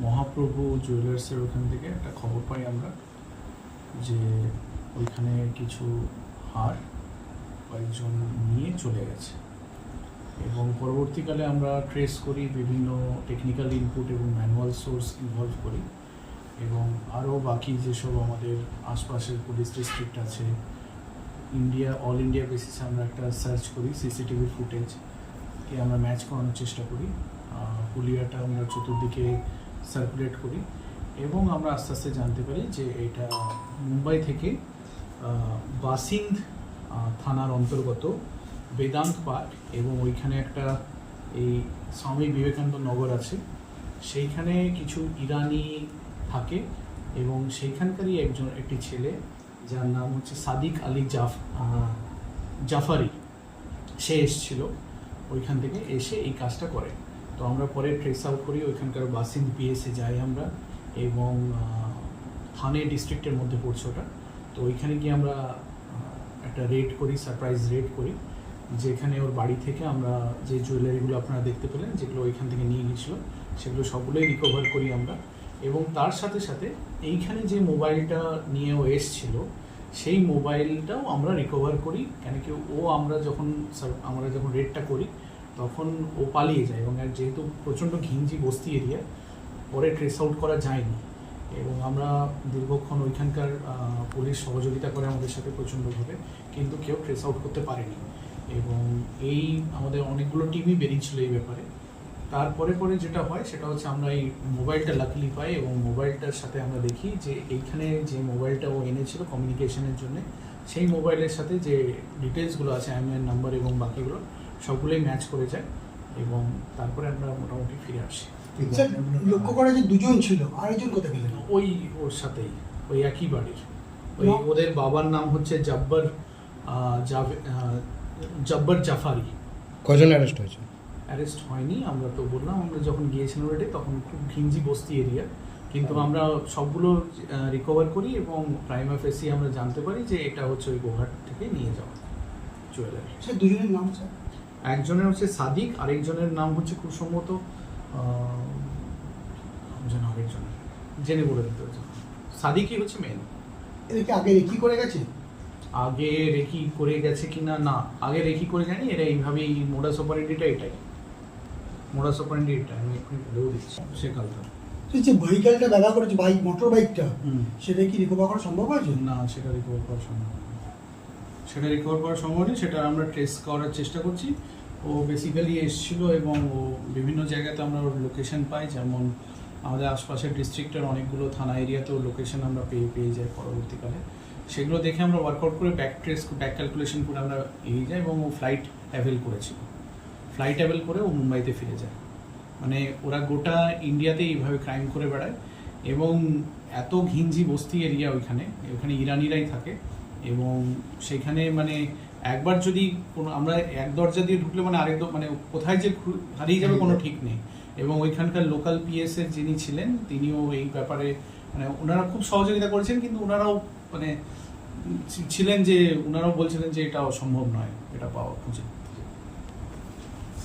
মহাপ্রভু জুয়েলার্সের ওখান থেকে একটা খবর পাই আমরা, যে ওইখানে কিছু হার কয়েকজন নিয়ে চলে গেছে। এবং পরবর্তীকালে আমরা ট্রেস করি বিভিন্ন টেকনিক্যাল ইনপুট এবং ম্যানুয়াল সোর্স ইনভলভ করি। এবং আরও বাকি যেসব আমাদের আশপাশের পুলিশ ডিস্ট্রিক্ট আছে ইন্ডিয়া অল ইন্ডিয়া বেসিসে আমরা একটা সার্চ করি সিসিটিভি ফুটেজ কে আমরা ম্যাচ করানোর চেষ্টা করি। আহ, হুলিয়াটা আমরা চতুর্দিকে সার্কুলেট করি এবং আমরা আস্তে আস্তে জানতে পারি যে এটা মুম্বাই থেকে বাসিন্দ থানার অন্তর্গত বেদান্ত পার্ক এবং ওইখানে একটা এই স্বামী বিবেকানন্দ নগর আছে। সেইখানে কিছু ইরানি থাকে এবং সেইখানকারই একজন একটি ছেলে যার নাম হচ্ছে সাদিক আলী জাফ জাফারি। সে এসেছিল ওইখান থেকে এসে এই কাজটা করে। তো আমরা পরে ট্রেস আউট করি, ওইখানকার বাসিন্দ পিএসে যাই আমরা এবং থানে ডিস্ট্রিক্টের মধ্যে পড়ছে ওটা। তো ওইখানে গিয়ে আমরা একটা রেড করি সারপ্রাইজ রেড করি, যেখানে ওর বাড়ি থেকে আমরা যে জুয়েলারিগুলো আপনারা দেখতে পেলেন, যেগুলো ওইখান থেকে নিয়ে গেছিল সেগুলো সবগুলোই রিকভার করি আমরা। এবং তার সাথে সাথে এইখানে যে মোবাইলটা নিয়ে ও এসছিল, সেই মোবাইলটাও আমরা রিকভার করি, কেন কি ও আমরা যখন আমরা যখন রেডটা করি তখন ও পালিয়ে যায় এবং যেহেতু প্রচণ্ড ঘিঞ্জি বস্তি এরিয়া, পরে ট্রেস আউট করা যায়নি। এবং আমরা দীর্ঘক্ষণ ওইখানকার পুলিশ সহযোগিতা করে আমাদের সাথে প্রচণ্ডভাবে, কিন্তু কেউ ট্রেস আউট করতে পারেনি। এবং এই আমাদের অনেকগুলো টিমই বেরিয়েছিল এই ব্যাপারে। তারপরে পরে যেটা হয়, সেটা হচ্ছে আমরা এই মোবাইলটা লাকিলি পাই এবং মোবাইলটার সাথে আমরা দেখি যে এইখানে যে মোবাইলটা ও এনেছিল কমিউনিকেশনের জন্য, সেই মোবাইলের সাথে যে ডিটেলসগুলো আছে আইএমআই নাম্বার এবং বাকিগুলো সবগুলোই ম্যাচ করে যায় এবং তারপরে আমরা মোটামুটি ফিরে আসি। লক্ষ্য করা যে দুজন ছিল আরেকজন কোথায় গেলেন ওই ওর সাথেই ওই একই বাড়ির। ওই ওদের বাবার নাম হচ্ছে জব্বর জব্বর জাফারি। কজন অ্যারেস্ট হয়েছে? অ্যারেস্ট হয়নি আমরা তো বললাম আমরা যখন গিয়েছিলাম রেডে তখন খুব ঘিঞ্জি বস্তি এরিয়া কিন্তু আমরা সবগুলো রিকভার করি এবং প্রাইম অফেসি আমরা জানতে পারি যে এটা হচ্ছে ওই গোহাট থেকে নিয়ে যাওয়া জুয়েলারি স্যার দুজনের নাম স্যার? একজনের হচ্ছে সাদিক আরেকজনের নাম হচ্ছে খুব সম্ভবত যেন আরেকজনের জেনে বলে দিতে হচ্ছে সাদিকই হচ্ছে মেন এদেরকে আগে রেখি করে গেছে? আগে রেকি করে গেছে কিনা? না আগে রেকি করে জানি এরা এইভাবেই মোডাস অপারেন্ডিটা এটাই। মোডাস অপারেন্ডি এটা আমি এক্ষুনি বলেও দিচ্ছি সে কালটা। যে ভেহিকেলটা ব্যবহার করেছে বাইক মোটর বাইকটা সেটা কি রিকভার করা সম্ভব হয়েছে? না সেটা রিকভার করা সম্ভব না। সেটা রিকভার করা সম্ভব সেটা আমরা ট্রেস করার চেষ্টা করছি। ও বেসিক্যালি এসেছিল এবং ও বিভিন্ন জায়গাতে আমরা ওর লোকেশন পাই, যেমন আমাদের আশপাশের ডিস্ট্রিক্টের অনেকগুলো থানা এরিয়াতেও লোকেশন আমরা পেয়ে পেয়ে যাই পরবর্তীকালে। সেগুলো দেখে আমরা ওয়ার্কআউট করে ব্যাক ট্রেস ব্যাক ক্যালকুলেশন করে আমরা এগিয়ে যাই এবং ও ফ্লাইট অ্যাভেল করেছিল। ফ্লাইট অ্যাভেল করে ও মুম্বাইতে ফিরে যায়। মানে ওরা গোটা ইন্ডিয়াতে এইভাবে ক্রাইম করে বেড়ায় এবং এত ঘিঞ্জি বস্তি এরিয়া ওইখানে, ওখানে ইরানিরাই থাকে। এবং সেখানে মানে একবার যদি কোনো আমরা এক দরজা দিয়ে ঢুকলে মানে আরেক মানে কোথায় যে হারিয়ে যাবে কোনো ঠিক নেই। এবং ওইখানকার লোকাল পিএস এর যিনি ছিলেন তিনিও এই ব্যাপারে মানে ওনারা খুব সহযোগিতা করেছেন কিন্তু ওনারাও মানে ছিলেন যে ওনারাও বলছিলেন যে এটা অসম্ভব নয় এটা পাওয়া খুঁজে